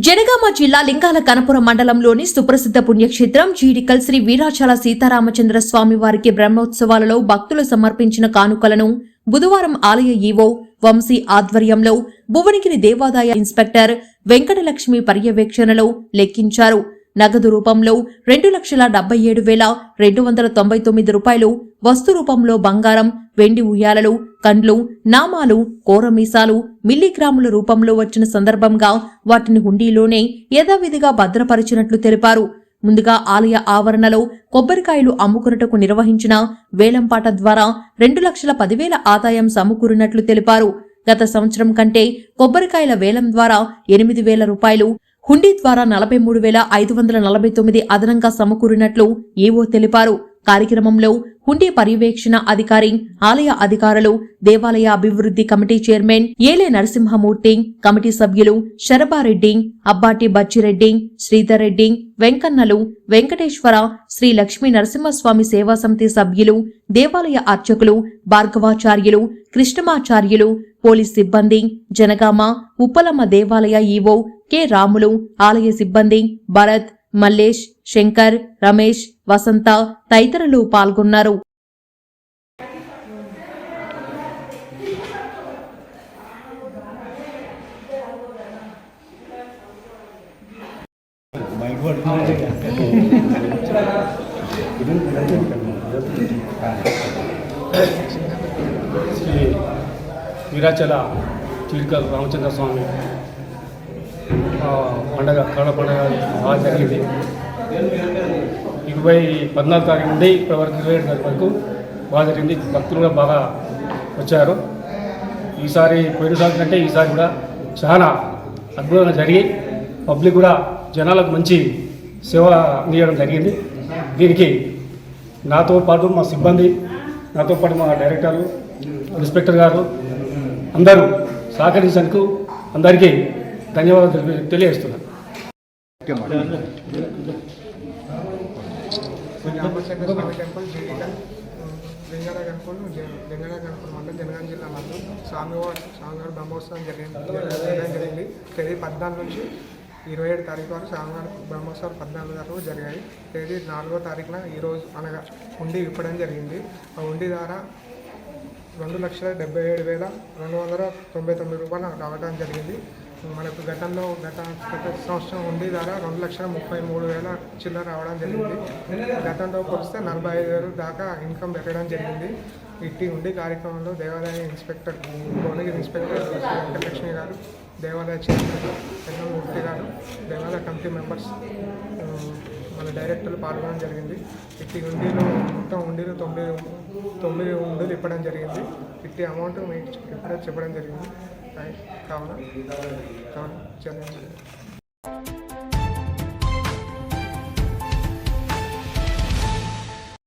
జనగామ జిల్లా లింగాల కనపురం మండలంలోని సుప్రసిద్ధ పుణ్యక్షేత్రం జీడికల్ శ్రీ వీరాచల సీతారామచంద్ర స్వామి వారికి బ్రహ్మోత్సవాలలో భక్తులు సమర్పించిన కానుకలను బుధవారం ఆలయ ఈవో వంశీ ఆధ్వర్యంలో భువనగిరి దేవాదాయ ఇన్స్పెక్టర్ వెంకటలక్ష్మి పర్యవేక్షణలో లెక్కించారు. నగదు రూపంలో రెండు లక్షల డెబ్బై ఏడు వేల రెండు వందల తొంభై తొమ్మిది రూపాయలు వస్తు రూపంలో బంగారం వెండి ఉయ్యాలలు కండ్లు నామాలు కోరమీసాలు మిల్లీగ్రాముల రూపంలో వచ్చిన సందర్భంగా వాటిని హుండీలోనే యథావిధిగా భద్రపరిచినట్లు తెలిపారు. ముందుగా ఆలయ ఆవరణలో కొబ్బరికాయలు అమ్ముకున్నటకు నిర్వహించిన వేలంపాట ద్వారా రెండు లక్షల పదివేల ఆదాయం సమకూరినట్లు తెలిపారు. గత సంవత్సరం కంటే కొబ్బరికాయల వేలం ద్వారా ఎనిమిది వేల రూపాయలు హుండీ ద్వారా నలభై మూడు వేల ఐదు వందల నలభై తొమ్మిది అదనంగా సమకూరినట్లు ఈవో తెలిపారు. కార్యక్రమంలో హుండీ పర్యవేక్షణ అధికారి ఆలయ అధికారులు దేవాలయ అభివృద్ధి కమిటీ చైర్మన్ ఏలే నరసింహమూర్తి కమిటీ సభ్యులు శరభారెడ్డి అబ్బాటి బచ్చిరెడ్డి శ్రీధర్ రెడ్డి వెంకన్నలు వెంకటేశ్వర శ్రీ లక్ష్మీ నరసింహస్వామి సేవా సమితి సభ్యులు దేవాలయ అర్చకులు భార్గవాచార్యులు కృష్ణమాచార్యులు పోలీస్ సిబ్బంది జనగామ ఉప్పలమ్మ దేవాలయ ఈవో కె రాములు ఆలయ సిబ్బంది భరత్ మల్లేష్ శంకర్ రమేష్ వసంత తదితరులు పాల్గొన్నారు. శ్రీ వీరాచల చిలుక రామచంద్ర స్వామి ఆ, పండగ కళ పండగ బాగా జరిగింది ఇరవై పద్నాలుగు తారీఖు నుండి ఇప్పటి వరకు ఇరవై ఏడు తారీఖు వరకు బాగా జరిగింది. భక్తులు కూడా బాగా వచ్చారు. ఈసారి పోయినసారి కంటే ఈసారి కూడా చాలా అద్భుతంగా జరిగి పబ్లిక్ కూడా జనాలకు మంచి సేవ అందించడం జరిగింది. దీనికి నాతో పాటు మా సిబ్బంది నాతో పాటు మా డైరెక్టర్లు ఇన్స్పెక్టర్ గారు అందరూ సహకరించినందుకు అందరికీ ధన్యవాదాలు తెలియజేస్తున్నాను రామచంద్ర టెంపుల్ జీడిక లింగన టెంపుల్ లింగన టెంపుల్ మండలం జనగాం జిల్లా మండలం స్వామివారి స్వామివారి బ్రహ్మోత్సవం జరిగింది జరిగింది తేదీ పద్నాలుగు నుంచి ఇరవై ఏడు తారీఖు వరకు స్వామివారి బ్రహ్మోత్సవాలు పద్నాలుగు వరకు జరిగాయి తేదీ నాలుగో తారీఖున ఈరోజు అనగా ఉండి విప్పడం జరిగింది ఆ ఉండి ద్వారా రెండు లక్షల డెబ్బై ఏడు వేల రెండు వందల తొంభై తొమ్మిది రూపాయలు రావడం జరిగింది మనకు గతంలో గత గత సంవత్సరం ఉండి ద్వారా రెండు లక్షల ముప్పై మూడు వేల చిల్లర రావడం జరిగింది. గతంతో పోలిస్తే నలభై ఐదు వేలు దాకా ఇన్కమ్ పెరగడం జరిగింది. ఇట్టి ఉండి కార్యక్రమంలో దేవాలయ ఇన్స్పెక్టర్ భువనగిరి ఇన్స్పెక్టర్ వెంకటలక్ష్మి గారు దేవాలయ చైర్మన్ పెద్దమూర్తి గారు దేవాలయ కమిటీ మెంబర్స్ మన డైరెక్టర్లు పాల్గొనడం జరిగింది. ఇట్టి ఉండిలో మొత్తం ఉండిలో తొమ్మిది తొమ్మిది ఉండులు ఇప్పడం జరిగింది. ఇట్టి అమౌంట్ మీకు ఇప్పుడే చెప్పడం జరిగింది. కావున కావున